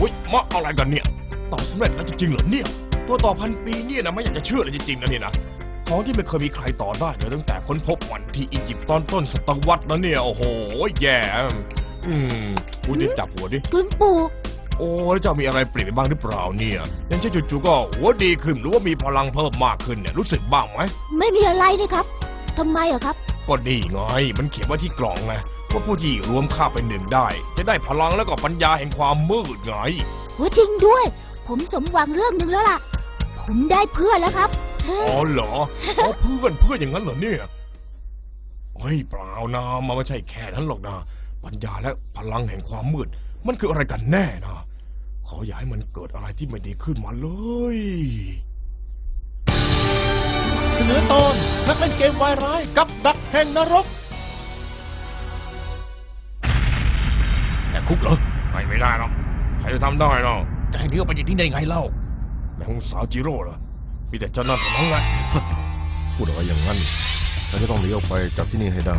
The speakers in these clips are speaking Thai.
อุ้ยมาอะไรกันเนี่ยตอบสำเร็จแล้วจริงๆเหรอเนี่ย ตัวต่อพันปีเนี่ยนะไม่อยากจะเชื่อเลยจริงๆนะเนี่ยนะของที่ไม่เคยมีใครต่อได้เลยตั้งแต่ค้นพบวันที่อียิปต์ตอนต้นศตวรรษแล้วเนี่ย โอ้โหแย่อืมอุ้ยเดี๋ยวจับหัวดิคุณปู่ โอ้แล้วจะมีอะไรเปลี่ยนไปบ้างหรือเปล่าเนี่ยอย่างเช่นจู่ๆก็หัวดีขึ้นหรือว่ามีพลังเพิ่มมากขึ้นเนี่ยรู้สึกบ้างไหม ไม่มีอะไรนี่ครับ ทำไมอะครับ ก็นี่ไง มันเขียนไว้ที่กล่องไง ว่าผู้ที่รวมค่าเป็นหนึ่งได้ จะได้พลังแล้วก็ปัญญาแห่งความมืดไง โอ้จริงด้วย ผมสมหวังเรื่องหนึ่งแล้วล่ะ ผมได้เพื่อนแล้วครับอ๋อเหรออ๋อเพื่อนเพื่อนอย่างนั้นเหรอเนี่ยเฮ้ยเปล่านะมันไม่ใช่แค่นั้นหรอกนะ ปัญญาและพลังแห่งความมืด มันคืออะไรกันแน่นะขออย่าให้มันเกิดอะไรที่ไม่ดีขึ้นมาเลย เสนอตอนนักเล่นเกมวายร้ายกับดักแห่งนรก คุกเหรอ ไม่ไม่ได้หรอกใครจะทำได้เนาะจะให้หนีออกไปจากที่นี่ได้ไงเล่าแม่ของสาวจิโร่เหรอ มีแต่เจ้านั่นเท่านั้นแหละพูดอะไรอย่างนั้นฉันจะต้องหนีออกไปจากที่นี่ให้ได้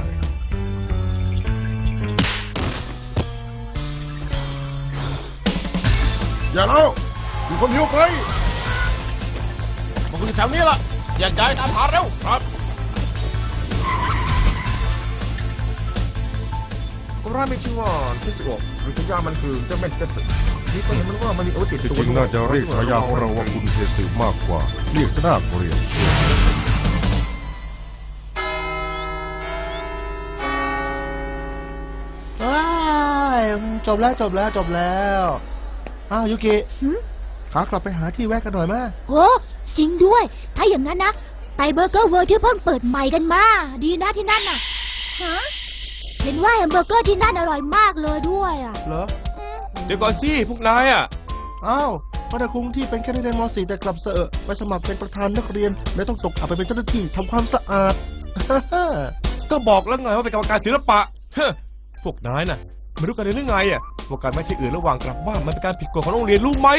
อย่าแล้วมีคนหนีออกไปมันคือแถวนี้ล่ะแยกย้ายตามหาเร็วครับ ร้ายไม่ชื่อว่าเทสโกะหรือฉายามันคือเจ้าแม่เทสนี่ก็เห็นมันว่ามันมีอาวุธติดที่ตัวจริงน่าจะเรียกฉายาของเราว่าคุณเทสืมากกว่า เรียกซะน่าเกลียดอ้ายจบแล้วจบแล้วจบแล้วอ้าวยุกิหืมขากลับไปหาที่แวะกันหน่อยมาโอ้จริงด้วย ถ้าอย่างนั้นนะ ไปเบอร์เกอร์เวิร์ที่เพิ่งเปิดใหม่กันมา ดีนะที่นั่นน่ะฮะ เห็นว่าแฮมเบอร์เกอร์ที่นั่นอร่อยมากเลยด้วยอะเหรอเดี๋ยวก่อนสิพวกนายอะ อ้าวพระคุงที่เป็นแค่นักเรียนม .4 แต่กลับเสอะไปสมัครเป็นประธานนักเรียน และต้องตกอับไปเป็นเจ้าหน้าที่ทำความสะอาด ก็บอกแล้วไงว่าเป็นกรรมการศิลปะเฮ้อพวกนายน่ะไม่รู้กันเลยหรือไงอะพวกการไม่ที่อื่นระหว่างกลับบ้านมันเป็นการผิดกฎของโรงเรียนรู้ไหม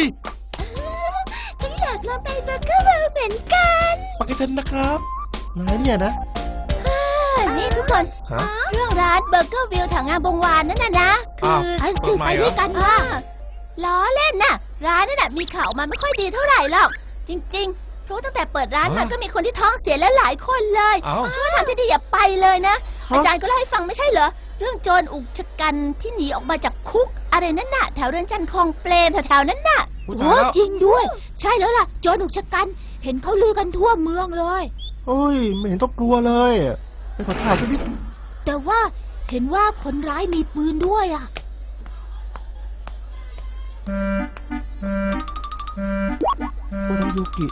ฉันอยากลองไปเบอร์เกอร์เวิร์เหมือนกันปักกิเทนนะครับ นายเนี่ยนะ นี่ทุกคนฮะ เรื่องร้านเบอร์เกอร์วิวแถวงามวงวานนั่นน่ะนะอ้าวอันเปิสื่ดอใหม่ไปเหรอด้วยกันค่ะล้อเล่นน่ะ ร้านนั่นน่ะมีข่าวมาไม่ค่อยดีเท่าไหร่หรอก จริงๆเพราะตั้งแต่เปิดร้านมาอ้าวก็มีคนที่ท้องเสียแล้วหลายคนเลยอ้าวช่วยทางที่ดีอย่าไปเลยนะ ฮะ อาจารย์ก็เล่าให้ฟังไม่ใช่เหรอ เรื่องโจรอุกชะกันที่หนีออกมาจากคุก อะไรนั่นน่ะ แถวเรือนจำคลองเปรมแถวๆนั้นน่ะ อุ๊ยตายแล้วจริงด้วย ใช่แล้วล่ะ โจรอุกชะกัน เห็นเขาลือกันทั่วเมืองเลยโอ้ย ไม่เห็นต้องกลัวเลยไป ขอท่าสักนิดแต่ว่าเห็นว่าคนร้ายมีปืนด้วยอะ โอทายุกิ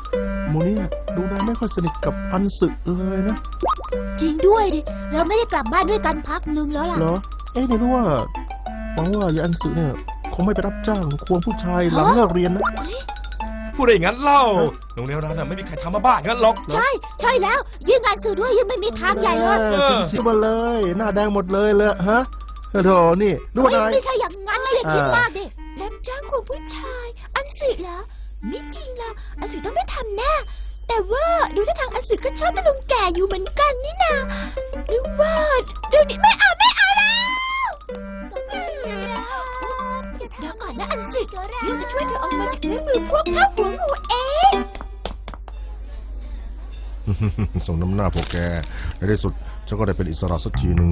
โมเนี่ยดูนายไม่ค่อยสนิทกับอันสึเลยนะ จริงด้วยดิ เราไม่ได้กลับบ้านด้วยกันพักนึงแล้วล่ะ เหรอ เอ๊ะเนี่ยรู้ว่าหวังว่ายายอันสึเนี่ย คงไม่ไปรับจ้างควงผู้ชายหลังฮะเลิกเรียนนะ เฮ้ย พูดได้อย่างนั้นเล่าโรงเรียนเราน่ะไม่มีใครทำมาบ้างั้นหรอก ใช่ ใช่แล้ว ยิ่งงานสื่อด้วยยิ่งไม่มีทางใหญ่เลยเออขึ้นมาเลย หน้าแดงหมดเลยเลยฮะโอ้โธ่นี่นึกว่าเฮ้ยนายไม่ใช่อย่างนั้นนะอย่าคิดอ่ามมากดิรับจ้างของผู้ชาย อันสิเหรอไม่จริงหรอกอันสิต้องไม่ทำแน่แต่ว่าดูท่าทางอันสิก็ชอบตะลุงแก่อยู่เหมือนกันนี่นาหรือว่าเรื่องนี้ไม่เอาไม่เอา เดี๋ยวก่อนนะอันสิยิ่งจะช่วยเธอออกมาจากเนื้อมือพวกข้าหัวงูเองส่งน้ำหน้าพวกแก ในที่สุดฉันก็ได้เป็นอิสระสักทีหนึ่ง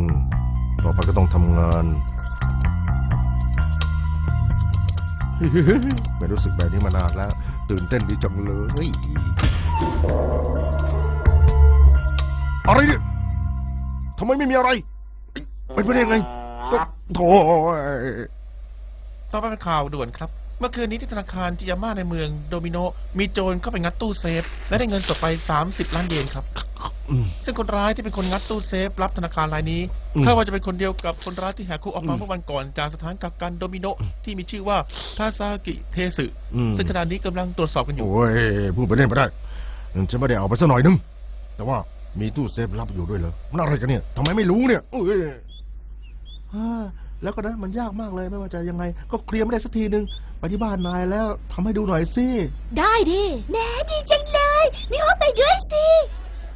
ต่อไปก็ต้องทำงาน ไม่รู้สึกแบบนี้มานานแล้ว ตื่นเต้นดีจังเลยอะไรเนี่ยทำไมไม่มีอะไร เป็นไปได้ยังไง ก็โถ่ ต่อไปเป็นข่าวด่วนครับ เมื่อคืนนี้ที่ธนาคารจิยาม่าในเมืองโดมิโน มีโจรเข้าไปงัดตู้เซฟ และได้เงินสดไป 30 ล้านเยนครับอืมซึ่งคนร้ายที่เป็นคนงัดตู้เซฟ รับธนาคารรายนี้อืมคาดว่าจะเป็นคนเดียวกับคนร้ายที่แหกคุกออกมาอืมเมื่อวันก่อนจากสถานกักกันโดมิโนที่มีชื่อว่าทาซากิเทสึอืมซึ่งขณะนี้กำลังตรวจสอบกันอยู่ โอ้ยพูดไปเล่นไปได้ฉันไม่ได้เอาไปสักหน่อยนึง แต่ว่ามีตู้เซฟลับอยู่ด้วยเหรอมันอะไรกันเนี่ยทำไมไม่รู้เนี่ยเอ้ยอ่า แล้วก็นะมันยากมากเลยไม่ว่าจะยังไง ก็เคลียร์ไม่ได้สักทีนึงไปที่บ้านนายแล้วทำให้ดูหน่อยสิ ได้ดิแหมดีจังเลย มิโฮไปด้วยสิ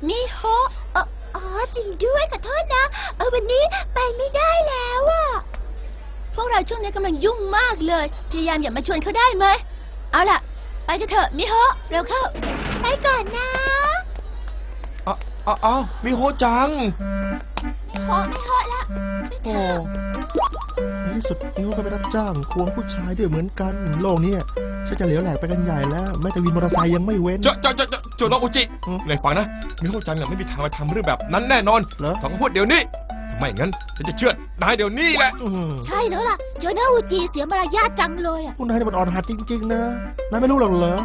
มิโฮเอออ๋อจริงด้วยขอโทษนะ เออวันนี้ไปไม่ได้แล้วอะโทวกเราช่วงนี้กำลังยุ่งมากเลย พยายามอย่ามาชวนเขาได้ไหม เอาล่ะ ไปกันเถอะมิโฮะเร็วเข้า ไปก่อนนะอ้าวอ้าวอ้าวมิโฮจัง ขอมิโฮะละไปเถโอ้อะในที่สุดนิ้วก็ไปรับจ้างควงผู้ชายด้วยเหมือนกันโลกเนี้ฉันจะเหลวแหลกไปกันใหญ่แล้วแม้แต่วินมอเตอร์ไซค์ยังไม่เว้น เจาเจาเจาเจาเจาน้องอุจิอืมเลยฟังนะมิโฮจังเนี่ยไม่มีทางมาทำเรื่องแบบนั้นแน่นอนเหรอ ต้องพูดเดี๋ยวนี้ ไม่งั้นฉันจะเชื่อนายเดี๋ยวนี้แหละ อืมใช่แล้วล่ะโจนาอุจิเสียมารยาทจังเลยอะพวกนายนี่มันอ่อนหัดจริง ๆ นะนายไม่รู้หรอกเหรอ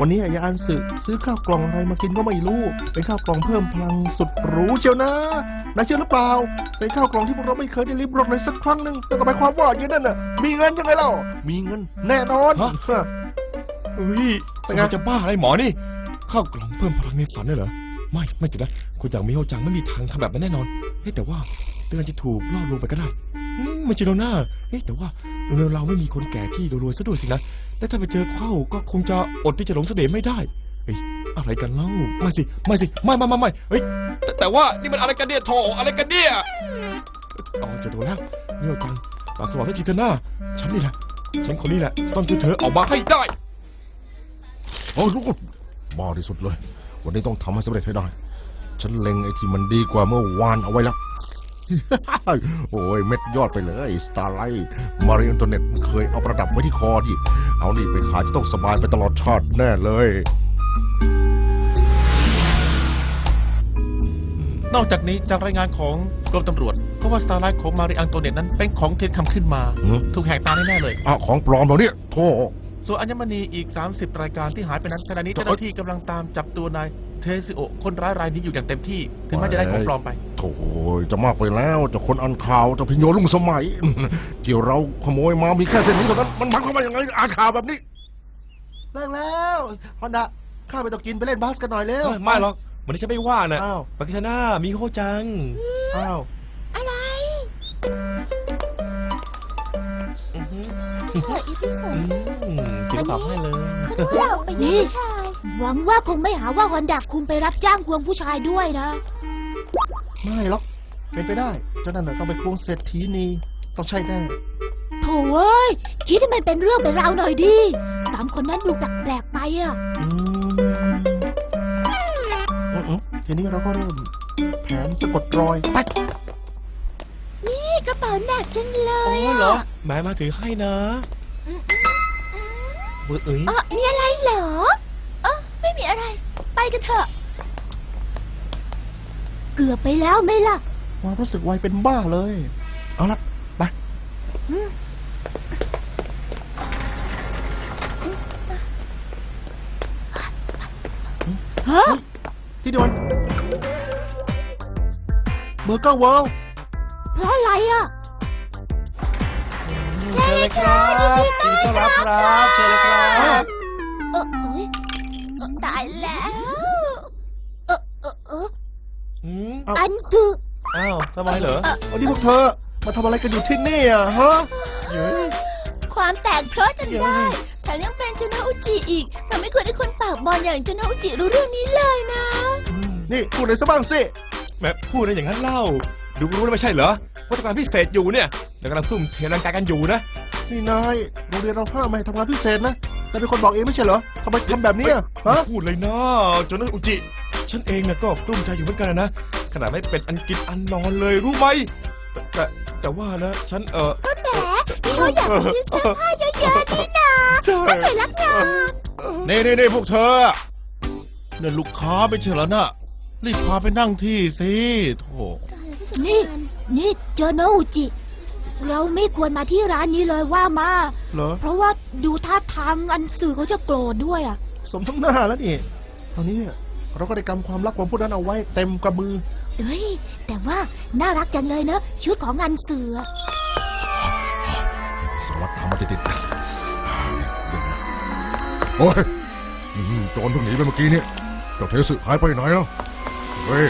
วันนี้ยายอันสึซื้อข้าวกล่องอะไรมากินก็ไม่รู้ เป็นข้าวกล่องเพิ่มพลังสุดหรูเชียวนะนายเชื่อหรือเปล่า เป็นข้าวกล่องที่พวกเราไม่เคยได้ริมรสเลยสักครั้งหนึ่งแต่ก็หมายความว่าอย่างนั้นน่ะ มีเงินยังไงเล่า มีเงินแน่นอนฮะ ฮะ เฮ้ยเป็นไงมันจะบ้าอะไรหมอนี่ ข้าวกล่องเพิ่มพลังในฝันด้วยเหรอ ไม่ ไม่สินะคนอย่างมิโฮจังไม่มีทางทำแบบนั้นแน่นอนเฮ้ยแต่ว่า เตือนจะถูกล่อลวงไปก็ได้อืมไม่จริงหรอกนะเฮ้ยแต่ว่าเรียนเราไม่มีคนแก่ที่รวยๆซะด้วยสินะและถ้าไปเจอเข้าก็คงจะอดที่จะหลงเสน่ห์ไม่ได้เฮ้ยอะไรกันเล่าไม่สิไม่สิไม่ไม่ไม่ไม่เฮ้ยแต่แต่ว่านี่มันอะไรกันเนี่ยโถอะไรกันเนี่ยอ๋อเจอตัวแล้วมิโฮจังตาสว่างที่ทีเธอหน้าฉันนี่แหละฉันคนนี้แหละต้องช่วยเธอออกมาให้ได้โอ้ลูกบ้าที่สุดเลย วันนี้ต้องทำให้สำเร็จให้ได้ ฉันเล็งไอ้ที่มันดีกว่าเมื่อวานเอาไว้แล้ว โอ้ยเม็ดยอดไปเลยสตาร์ไลท์มารีอินเทอร์เน็ตเคยเอาประดับไว้ที่คอที่ เอานี่ไปขายจะต้องสบายไปตลอดชาติแน่เลยนอกจากนี้จากรายงานของกรมตำรวจ ก็ว่าสตาร์ไลท์ของมาริอังโตเนตนั้นเป็นของเท็จทำขึ้นมาหือถูกแหกตาแน่ๆเลยอะของปลอมเหรอเนี่ยโธ่ ส่วนอัญมณีอีก 30 รายการที่หายไปนั้นขณะนี้เอ้ยเจ้าหน้าที่กำลังตามจับตัวนายเทซิโอะคนร้ายรายนี้อยู่อย่างเต็มที่ ถึงแม้จะได้ของปลอมไป โถ่จะมากไปแล้วจะคนอันข่าวจะพิญโยลุงสมัยเกี่ยวเราขโมยมามีแค่เส้นนี้เท่านั้นมันหมายความว่าอย่างไงอ่านข่าวแบบนี้เลิกแล้วฮอนดะข้าไปต้องกินไปเล่นบาสกันหน่อยเร็วเอ้ยไม่หรอกวันนี้ฉันไม่ว่างนะอ้าวปากิชนามีโฮจังอ้าวอะไรอือหือเถอะอีพี่เถอือะ มกินกระเป๋าให้เลยเขาดูเราไปนี่หวังว่าคงไม่หาว่าวันดักคุณไปรับจ้างควงผู้ชายด้วยนะ ไม่หรอกเป็นไปได้ เจ้านั่นน่ะต้องไปควงเศรษฐีนีต้องใช่แน่โถ่เว้ยคิดให้มันเป็นเรื่องเป็นราวหน่อยดิสามคนนั้นดูแปลกๆไปอะอืมอืมอืมทีนี้เราก็เริ่ม แผนสะกดรอยไปนี่กระเป๋าหนักจังเลโอ้ยเหรอแหมมาถือให้นะ อืมเบอร์เอ้ยเออมีอะไรเหรอเออไม่มีอะไร ไปกันเถอะ เกือบไปแล้วไหม่ล่ะความรู้สึกไวเป็นบ้าเลย เอาละไปอืมฮะที่เดียวกันเบอร์เกอร์เวิลด์เพราะอะไรอะ เชิญเลยครับยินดีต้อนรับครับเชิญเลยครับเออเอ้ยเออตายแล้วเออเออเอออืมเอ้าอันคือ อ้าวทำไมเหรอวันนี้พวกเธอมาทำอะไรกันอยู่ที่นี่อะฮะเย้ย ความแตกเพราะจนเย้ได้ยแถมยังเป็นจุนอุจิอีกเราไม่ควรให้คนปากบอลอย่างจุนอุจิรู้เรื่องนี้เลยนะนี่พูดเลยซะบ้างสิ แหมพูดอะไรอย่างนั้นเล่า ดูรู้แล้วไม่ใช่เหรอ ว่าต้องการพิเศษอยู่เนี่ยเดี๋ยวกำลังซุ่มเทร่างกายกันอยู่นะนี่นายโรงเรียนเราห้ามไม่ให้ทำงานพิเศษนะนายเป็นคนบอกเองไม่ใช่เหรอทำไมทำแบบนี้อะฮะพูดเลยนะจนนั้นอุจิ ฉันเองนะก็กลุ้มใจอยู่เหมือนกันนะขนาดไม่เป็นอันกินอันนอนเลยรู้ไหมแต่แต่แต่ว่านะฉันเออก็แหมที่เขาอยากมีเสื้อผ้าเยอะๆนี่นะใช่ไม่เคยรักงานนี่นี่นี่พวกเธอเนี่ยลูกค้าไม่ใช่เหรอน่ะรีบพาไปนั่งที่สิโถ นี่ นี่โจโนอุจิ เราไม่ควรมาที่ร้านนี้เลยว่ามา เหรอ เพราะว่าดูท่าทางอันสื่อเขาจะโกรธด้วยอะ สมทั้งหน้าแล้วนี่ตอนนี้เราก็ได้กำความรักของผู้นั้นเอาไว้เต็มกระมือเฮ้ย แต่ว่าน่ารักจังเลยเนอะชุดของงานเสือสารวัตรทำมาติดๆโอ้ยอืมโจรเพิ่งหนีไปเมื่อกี้เนี่ยเจ้าเทสึหายไปไหนแล้วเฮ้ย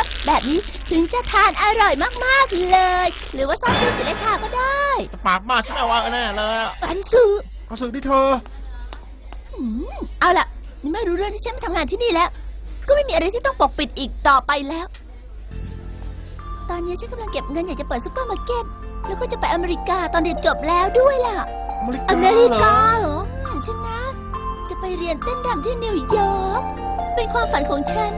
อเทศลงไปเยอะๆแบบนี้ถึงจะทานอร่อยมากๆเลย หรือว่าซอสพริกสีเลขาก็ได้ปากมากฉันไม่ว่าแน่เลยอะอันซื้อเอาสึกที่เธอ อืมเอาล่ะนี่ไม่รู้เรื่องที่ฉันมาทำงานที่นี่แล้ว ก็ไม่มีอะไรที่ต้องปกปิดอีกต่อไปแล้ว ตอนนี้ฉันกำลังเก็บเงินอยากจะเปิดซุปเปอร์มาร์เก็ตแล้วก็จะไปอเมริกาตอนเรียนจบแล้วด้วยล่ะ อเมริกาอเมริเหรอกาเหรออืมฉันนะ จะไปเรียนเต้นรำที่นิวยอร์กเป็นความฝันของฉัน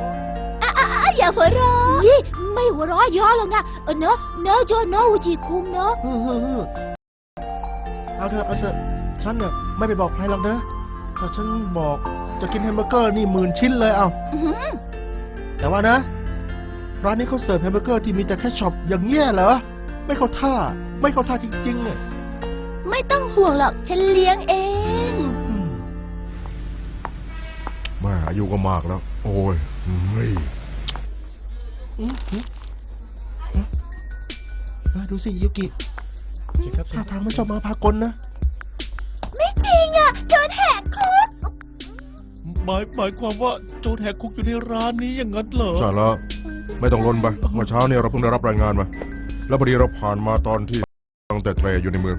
อะอะอะอย่าหัวเราะยี่ไม่หัวเราะเยอะหรอกนะเออเนอะเนอะโจโนอุจิคุงเนอะเออเออเออเอาเถอะเอาเถอะฉันเนี่ยไม่ไปบอกใครหรอกนะถ้าฉันบอกจะกินแฮมเบอร์เกอร์นี่หมื่นชิ้นเลยเอา อื้อหือแต่ว่านะ ร้านนี้เขาเสิร์ฟแฮมเบอร์เกอร์ที่มีแต่แค่ช็อปอย่างเงี้ยเหรอ ไม่เข้าท่า ไม่เข้าท่าจริงๆเนี่ยไม่ต้องห่วงหรอกฉันเลี้ยงเอง อืม แม่อายุก็มากแล้ว โอ้ยเฮ้ยอืมอืมอืมอะ ดูสิยูกิท่าทางไม่ชอบมาพากลนะ ไม่จริงอะโดนแหกคุกหมายหมายความว่าโจรแหกคุกอยู่ในร้านนี้อย่างนั้นเหรอใช่แล้วไม่ต้องลนไปเมื่อเช้าเนี่ยเราเพิ่งได้รับรายงานมา แล้วพอดีเราผ่านมาตอนที่ตั้งแต่เทรอยู่ในเมือง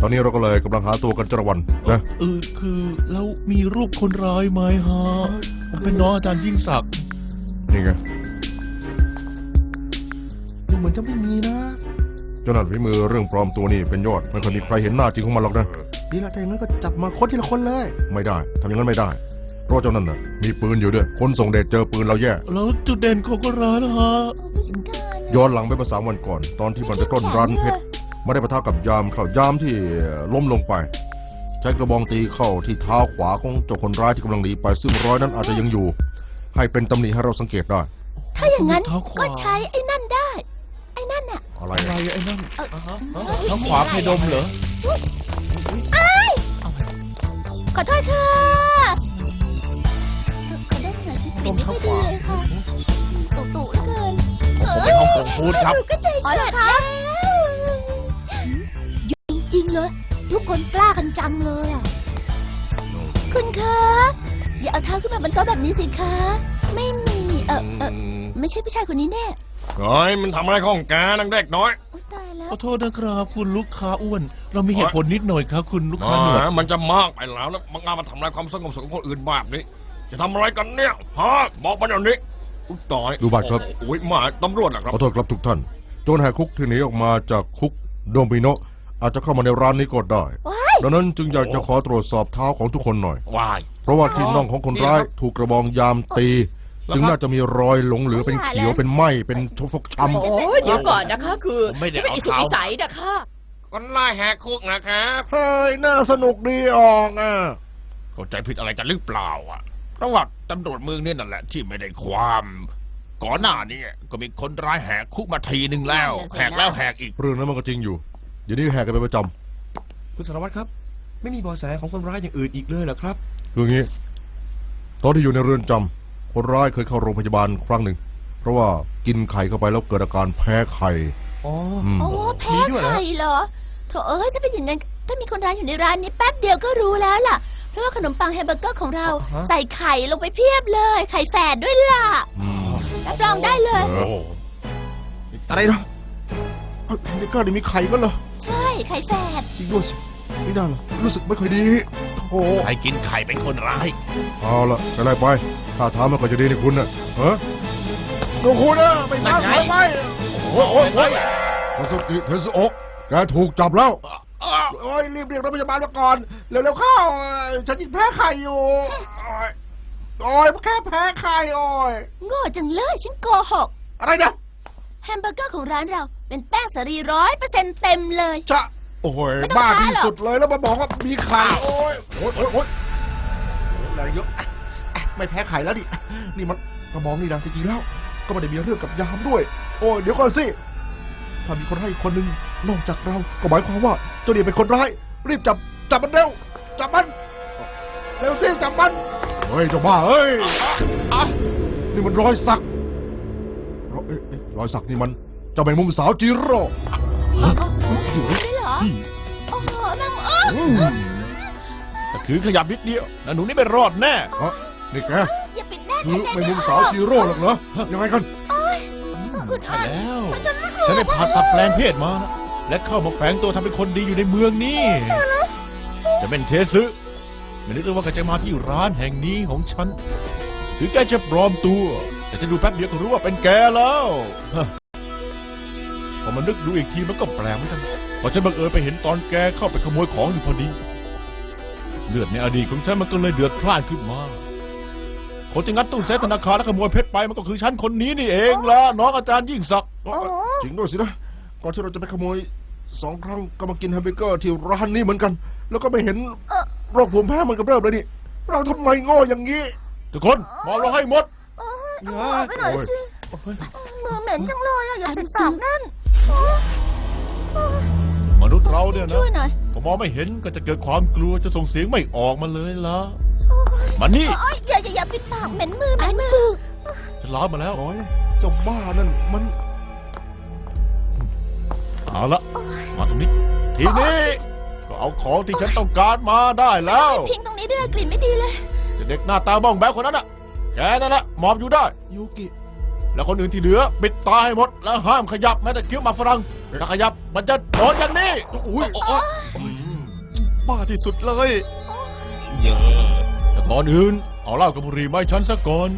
ตอนนี้เราก็เลยกำลังหาตัวกันจระวันนะเออคือแล้วมีรูปคนร้ายไหมฮะผมเป็นน้องอาจารย์ยิ่งศักดิ์นี่ไงดูเห มือนจะไม่มีนะเจ้าหน้าฝีมือเรื่องปลอมตัวนี่เป็นยอดไม่เคยมีใครเห็นหน้าจริงของมันหรอกนะดีละถ้าอย่างนั้นก็จับมาค้นทีละคนเลย ไม่ได้ทำอย่างนั้นไม่ได้ เพราะเจ้านั่นน่ะมีปืนอยู่ด้วย คนส่งเดชเจอปืนเราแย่แล้วจุดเด่นของคนร้ายนะฮะผู้จัดการย้อนหลังไปเมื่อสามวันก่อน ตอนที่มันไปปล้นร้านเพชรไม่ได้ปะทะกับยามเข้ายามที่ล้มลงไปใช้กระบองตีเข้าที่เท้าขวาของเจ้าคนร้ายที่กำลังหนีไปซึ่งรอยนั้นอาจจะยังอยู่ ให้เป็นตำหนิให้เราสังเกตได้ ถ้าอย่างนั้นเท้าขวาก็ใช้ไอ้นั่นได้ไอ้นั่นน่ะ อะไรอะไรอะไอ้นั่นเอ่ออ่าฮะเอ่อเท้าขวาเพดมเหรอไอ้ายเอาไปขอโทษค่ะ ขอได้หน่อยที่กลิ่นไม่ค่อยดีเลยค่ะตุ่ตุเหลือเกินผมเป็นฮ่องกงฟู้ดครับหนูก็ใจสั่นแล้วจริงๆเลย ทุกคนกล้ากันจังเลยอะ คุณคะ อย่าเอาเท้าขึ้นมาบนโต๊ะแบบนี้สิคะ ไม่มี เออเออไม่ใช่ผู้ชายคนนี้แน่ เฮ้ยมันทำอะไรของแกนังเด็กน้อยอุ๊ยตายแล้วขอโทษนะครับคุณลูกค้าอ้วน เรามีเหตุผลนิดหน่อยครับ คุณลูกค้าหนวดอ่ามันจะมากไปแล้วแล้วมันงานมาทำลายความสงบสุขของคนอื่นแบบนี้ จะทำอะไรกันเนี่ยฮะบอกมาเดี๋ยวนี้อุ๊ยตายดูบัตรครับ โอ้ยหมาตำรวจนะครับ ขอโทษครับทุกท่าน โจรแหกคุกที่หนีออกมาจากคุกโดมิโนอาจจะเข้ามาในร้านนี้ก็ได้ ว้ายดังนั้นจึงอยากจะขอตรวจสอบเท้าของทุกคนหน่อย วาย เพราะว่าที่น่องของคนร้ายถูกกระบองยามตี จึงน่าจะมีรอยหลงเหลือเป็นเขียวเป็นไหมเป็นฟกช้ำ โอ้ยเดี๋ยวก่อนนะคะ คือผมไม่ได้นี่เอาอิสุเท้าอิสัยนะคะ คนไล่แหกคุกนะครับเฮ้ยน่าสนุกดีออกอะ เข้าใจผิดอะไรกันหรือเปล่าอะเพราะว่าตำรวจเมืองเนี่ยนั่นแหละที่ไม่ได้ความ ก่อนหน้านี้ก็มีคนร้ายแหกคุกมาทีหนึ่งแล้วแหกแล้วแหกอีก เรื่องนั้นมันก็จริงอยู่ เดี๋ยวนี้แหกกันเป็นประจคุณสารวัตรครับ ไม่มีเบาะแสของคนร้ายอย่างอื่นอีกเลยเหรอครับำคืออย่างนี้ ตอนที่อยู่ในเรือนจำ คนร้ายเคยเข้าโรงพยาบาลครั้งหนึ่ง เพราะว่ากินไข่เข้าไปแล้วเกิดอาการแพ้ไข่ อ๋ออืมโอ้แพ้ไข่เหรอโถเอ้ยถ้าเป็นอย่างนั้นถ้ามีคนร้ายอยู่ในร้านนี้แป๊บเดียวก็รู้แล้วล่ะ เพราะว่าขนมปังแฮมเบอร์เกอร์ของเราอ่าฮะ ใส่ไข่ลงไปเพียบเลย ไข่แฝดด้วยล่ะ อืม รับรองได้เลยเอออะไรนะเอ้าแฮมเบอร์เกอร์นี่มีไข่ก็เหรอ ใช่ไข่แฝดจริงด้วยสิ ไม่ได้หรอรู้สึกไม่ค่อยดีโธ่ใครกินไข่เป็นคนร้าย เอาละไปไล่ไปถ้าถามมันก็จะดีในคุณน่ะเฮ้ยดูคุณนะไปทางไปไปโอ้ยโอ้ยโอ้ยทาสุกิเทสุโอะแกถูกจับแล้วโอ้ยรีบเรียกรถพยาบาลมาก่อนเร็วๆเข้าเอ้ยฉันยิงแพ้ไข่อยู่โอ้ยโอ้ยแค่แพ้ไข่โอ้ยโง่จังเลยฉันโกหกอะไรนะแฮมเบอร์เกอร์ของร้านเราเป็นแป้งสาลีร้อยเปอร์เซ็นต์เต็มเลยจะ โอ้ยไม่ต้องบ้าท้าที่หรอก สุดเลยแล้วมาบอกว่ามีไข่โอ้ยโอ้ยโอ้ยโอ้ยโอ้ยแรงเยอะอะไม่แพ้ไข่แล้วดินี่มันกระมองนี่นะจริงๆแล้ว ก็ไม่ได้มีเรื่องกับยามด้วย โอ้ยเดี๋ยวก่อนสิถ้ามีคนให้อีกคนหนึ่งนอกจากเราก็หมายความว่าเจ้าเดียเป็นคนร้าย รีบจับจับมันเร็วจับมันเร็วสิจับมันเฮ้ยเจ้าบ้าเอ้ยนี่มันรอยสัก รอยเอ๊ะเอ๊ะรอยสักนี่มันเจ้าแมงมุมสาวจิโร่อ๋ออ๋อได้เหรอ โอ้โหนางเอ้ยแต่คือขยับนิดเดียวนะหนูนี่ไม่รอดแน่ เอ้อนี่แกอย่าปิดแน่นคือไม่มุมสาวซีโร่หรอกเหรอฮะยังไงกันใช่แล้วฉันได้ผ่าตัดแปลงเพศมาและเข้ามาแฝงตัวทำเป็นคนดีอยู่ในเมืองนี้ จะเป็นเทซึไม่นึกเลยว่าแกจะมาที่ร้านแห่งนี้ของฉันถึงแกจะปลอมตัว แต่จะดูแป๊บเดียวก็รู้ว่าเป็นแกแล้วฮะพอ มานึกดูอีกทีมันก็แปลกเหมือนกันเพราะฉันบังเอิญไปเห็นตอนแกเข้าไปขโมยของอยู่พอดี เลือดในอดีตของฉันมันก็เลยเดือดพล่านขึ้นมา คนที่งัดตู้เซฟธนาคารและขโมยเพชรไปมันก็คือฉันคนนี้นี่เองละน้องอาจารย์ยิ่งศักดิ์โอ้จริงด้วยสินะ ก่อนที่เราจะไปขโมยสองครั้งก็มากินแฮมเบอร์เกอร์ที่ร้านนี้เหมือนกัน แล้วก็ไม่เห็นเอ่อโรคภูมิแพ้เหมันกับเริ่มเลยนี่ เราทำไมโง่อย่างนี้ ทุกคนมองเราให้หมด เอ้ยเอาออกไปหน่อยสิ มือเหม็นจังเลยอะอย่าเป็นปากนั่น มนุษย์เราเนี่ยนะช่วยหน่อยพอมองไม่เห็นก็จะเกิดความกลัวจะส่งเสียงไม่ออกมาเลยละมานี่ โอ๊ยอย่าอย่าอย่าปิดปากเหม็นมือเหม็นมือฉันล้างมาแล้วโอ้ยเจ้าบ้านั่นมัน เอาละมาตรงนี้ ทีนี้ ก็เอาของที่ฉันต้องการมาได้แล้ว ทิ้งตรงนี้ด้วยกลิ่นไม่ดีเลย เด็กหน้าตาบ้องแบ๊วคนนั้นน่ะ แกนั่นแหละหมอบอยู่ได้ ยูกิ แล้วคนอื่นที่เหลือปิดตาให้หมด แล้วห้ามขยับแม้แต่เคี้ยวหมากฝรั่งถ้าขยับมันจะโดนอย่างนี้อุ้ยโอ๊ยบ้าที่สุดเลยเยอะแต่ก่อนอื่นเอาเหล้ากับบุหรี่มาให้ฉันซะก่อน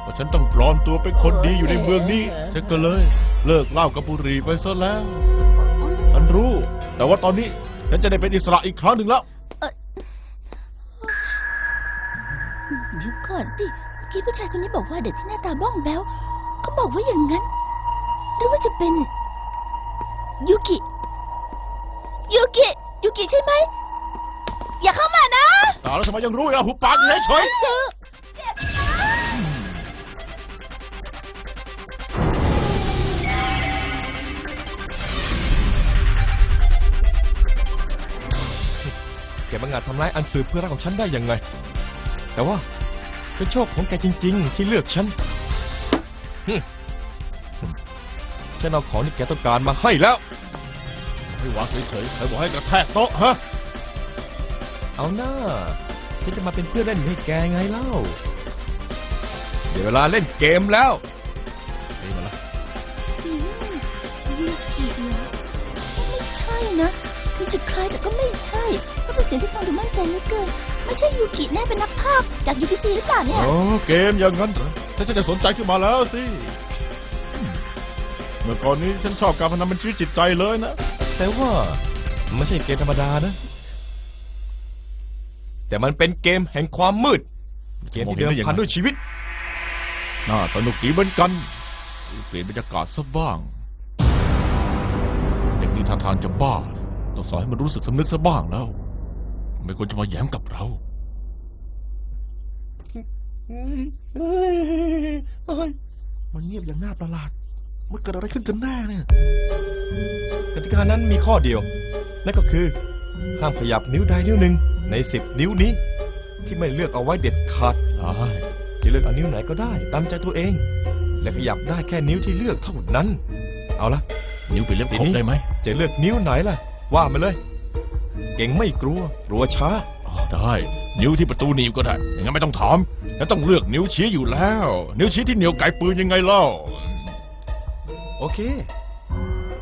เพราะฉันต้องปลอมตัวเป็นคนดีอยู่ในเมืองนี้ฉันก็เลย เลิกเหล้ากับบุหรี่ไปซะแล้วฉันรู้ แต่ว่าตอนนี้ฉันจะได้เป็นอิสระอีกครั้งหนึ่งแล้ว เดี๋ยวก่อนสิเมื่อ กี้ผู้ชายคนนี้บอกว่าเด็กที่หน้าตาบ้องแบ๊วเขาบอกว่าอย่างนั้น หรือว่าจะเป็น ยูกิ ยูกิ ยูกิใช่ไหม อย่าเข้ามานะตายแล้วทำไมยังรู้อีกอะหุบปากอยู่เฉยเจอแกบังอาจทำร้ายอันสืบเพื่อรักของฉันได้ยังไง แต่ว่า เป็นโชคของแกจริง ๆ ที่เลือกฉันหึฉันเอาของที่แกต้องการมาให้แล้ว ให้วางเฉยๆใครบอกให้กระแทกโต๊ะฮะ เอาหน้าฉันจะมาเป็นเพื่อนเล่นให้แกไงเล่าเดี๋ยวเวลาเล่นเกมแล้วนี่มาละอืมยูกิเหรอไม่ใช่นะดูจะคล้ายแต่ก็ไม่ใช่เพราะเป็นเสียงที่ฟังดูมั่นใจเหลือเกิน ไม่ใช่ยูกิแน่เป็นนักภาคจากยูพีซีหรือเปล่าเนี่ย อ๋อเกมอย่างนั้นเหรอฉันจะได้สนใจขึ้นมาแล้วสิอืมเมื่อก่อนนี้ฉันชอบการพนันเป็นชีวิตจิตใจเลยนะ แต่ว่ามันไม่ใช่เกมธรรมดานะ แต่มันเป็นเกมแห่งความมืด เกมที่เดิมพันด้วยชีวิต น่าสนุกดีเหมือนกัน เปลี่ยนบรรยากาศซะบ้างเด็กนี้ท่าทางจะบ้าต้องสอนให้มันรู้สึกสำนึกซะบ้างแล้ว ไม่ควรจะมาแย้มกับเรา มันเงียบอย่างน่าประหลาด มันเกิดอะไรขึ้นกันแน่เนี่ย กติกานั้นมีข้อเดียว นั่นก็คือ ห้ามขยับนิ้วใดนิ้วหนึ่งในสิบนิ้วนี้ ที่ไม่เลือกเอาไว้เด็ดขาดได้จะเลือกเอานิ้วไหนก็ได้ ตามใจตัวเอง และขยับได้แค่นิ้วที่เลือกเท่านั้น เอาละนิ้วเป็นเล็บทีครบนี้ได้ไหม จะเลือกนิ้วไหนล่ะ ว่ามาเลย เก่งไม่กลัว กลัวช้า อ๋อได้ นิ้วที่ประตูหนีบก็ได้อย่างนั้นไม่ต้องถามแล้วต้องเลือกนิ้วชี้อยู่แล้ว นิ้วชี้ที่เหนียวไกลปืนยังไงเล่า โอเค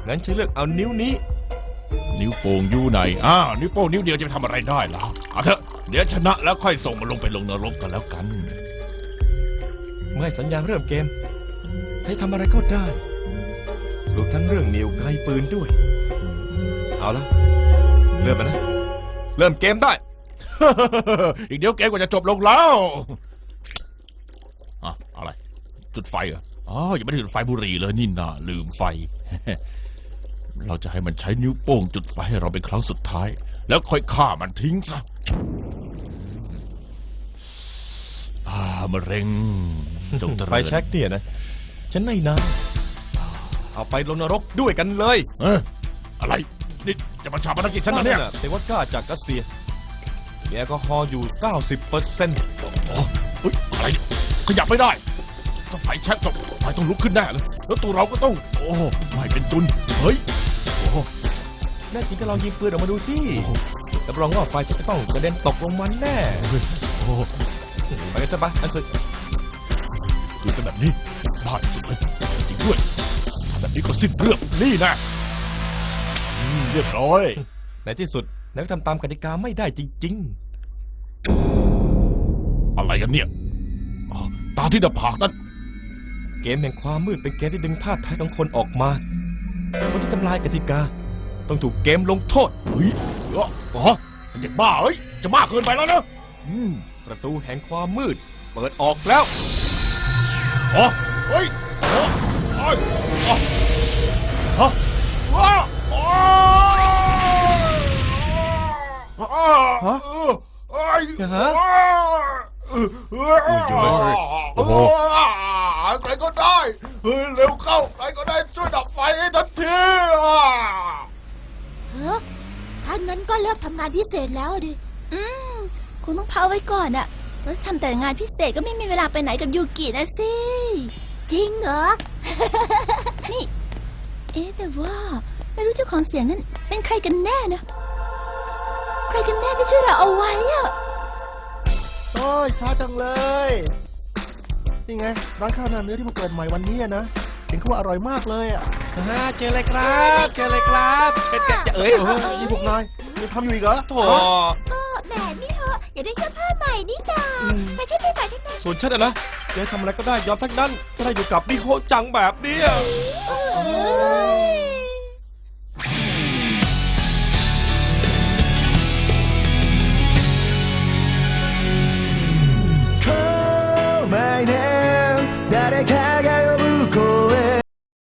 งั้นฉันเลือกเอานิ้วนี้ นิ้วโป้งอยู่ไหนอ้าวนิ้วโป้งนิ้วเดียวจะไปทำอะไรได้ล่ะเอาเถอะเดี๋ยวชนะแล้วค่อยส่งมันลงไปลงนรกกันแล้วกัน เมื่อสัญญาณเริ่มเกมให้ทำอะไรก็ได้รวมทั้งเรื่องนิ้วไกลปืนด้วย เอาละ เริ่มไปนะ เริ่มเกมได้ อีกเดี๋ยวเกมก็จะจบลงแล้วอะอะไร จุดไฟเหรอ อ๋อ ยังไม่ได้จุดไฟบุหรี่เลยนี่นาลืมไฟ เราจะให้มันใช้นิ้วโป้งจุดไฟให้เราเป็นครั้งสุดท้าย แล้วค่อยฆ่ามันทิ้งซะอ่ามะเร็งจงเจริญ ไฟแช็กเนี่ยนะ ฉันไม่นานเอาไปลงนรกด้วยกันเลย เอออะไร นี่จะมาชาปนกิจฉันเหรอเนี่ยแต่ว่าก้าจากรัสเซียมีแอลกอฮอล์อยู่ 90เปอร์เซ็นต์อ๋อเฮ้ยอะไรเนี่ยขยับไม่ได้ถ้าไฟแช็กต้องไฟต้องลุกขึ้นแน่เลย แล้วตัวเราก็ต้อง โอ้ไม่เป็นจุน เฮ้ย โอ้แน่จริงก็ลองยิงปืนออกมาดูสิโอ้รับรองว่าไฟจะต้องกระเด็นตกลงมาแน่ โอ้ไปกันซะปะอันสึกคืนเป็นแบบนี้บ้าที่สุดเลยจริงด้วยทำแบบนี้ก็สิ้นเรื่องนี่นะอืม เรียบร้อย ในที่สุดนายก็ทำตามกติกาไม่ได้จริงอะไรกันเนี่ยอ๋อตาที่หน้าผากนั่นๆเกมแห่งความมืดเป็นเกมที่ดึงธาตุแท้ของคนออกมาคนที่ทำลายกติกา ต้องถูกเกมลงโทษ เฮ้ยเอออ๋อมันจะบ้าเฮ้ยจะมากเกินไปแล้วนะอืมประตูแห่งความมืด เปิดออกแล้ว อ๋อเฮ้ยอ๋อเฮ้ยอ๋อฮะว้าอ๋ออ๋อ ฮะเอ้ยฮะเออเออโอ้โหใครก็ได้เฮ้ยเร็วเข้าใครก็ได้ช่วยดับไฟให้ทันทีอะเฮ้อถ้างั้นก็เลิกทำงานพิเศษแล้วดิ อืมคงต้องพักไว้ก่อนอะเพราะทำแต่งานพิเศษก็ไม่มีเวลาไปไหนกับยูกินะสิ จริงเหรอ นี่ เอ๊ะแต่ว่า ไม่รู้เจ้าของเสียงนั้น เป็นใครกันแน่นะ ใครกันแน่ที่ช่วยเราเอาไว้อะโอ้ยช้าจังเลย นี่ไง ร้านข้าวหน้าเนื้อที่มาเปิดใหม่วันนี้อะนะเห็นเขาว่าอร่อยมากเลยอะอ่าเจอเลยครับ เจอเลยครับ เป็นแกจะเอ้ยเฮ้ยนี่พวกนายยังทำอยู่อีกเหรอโถก็แหมนี่เหอะอย่าได้เสื้อผ้าใหม่นี่นาไปช่วยไปใหม่ทั้งนั้นส่วนฉันอะนะจะให้ทำอะไรก็ได้ยอมทั้งนั้นจะได้อยู่กับนิโฮจังแบบเนี้ยเออ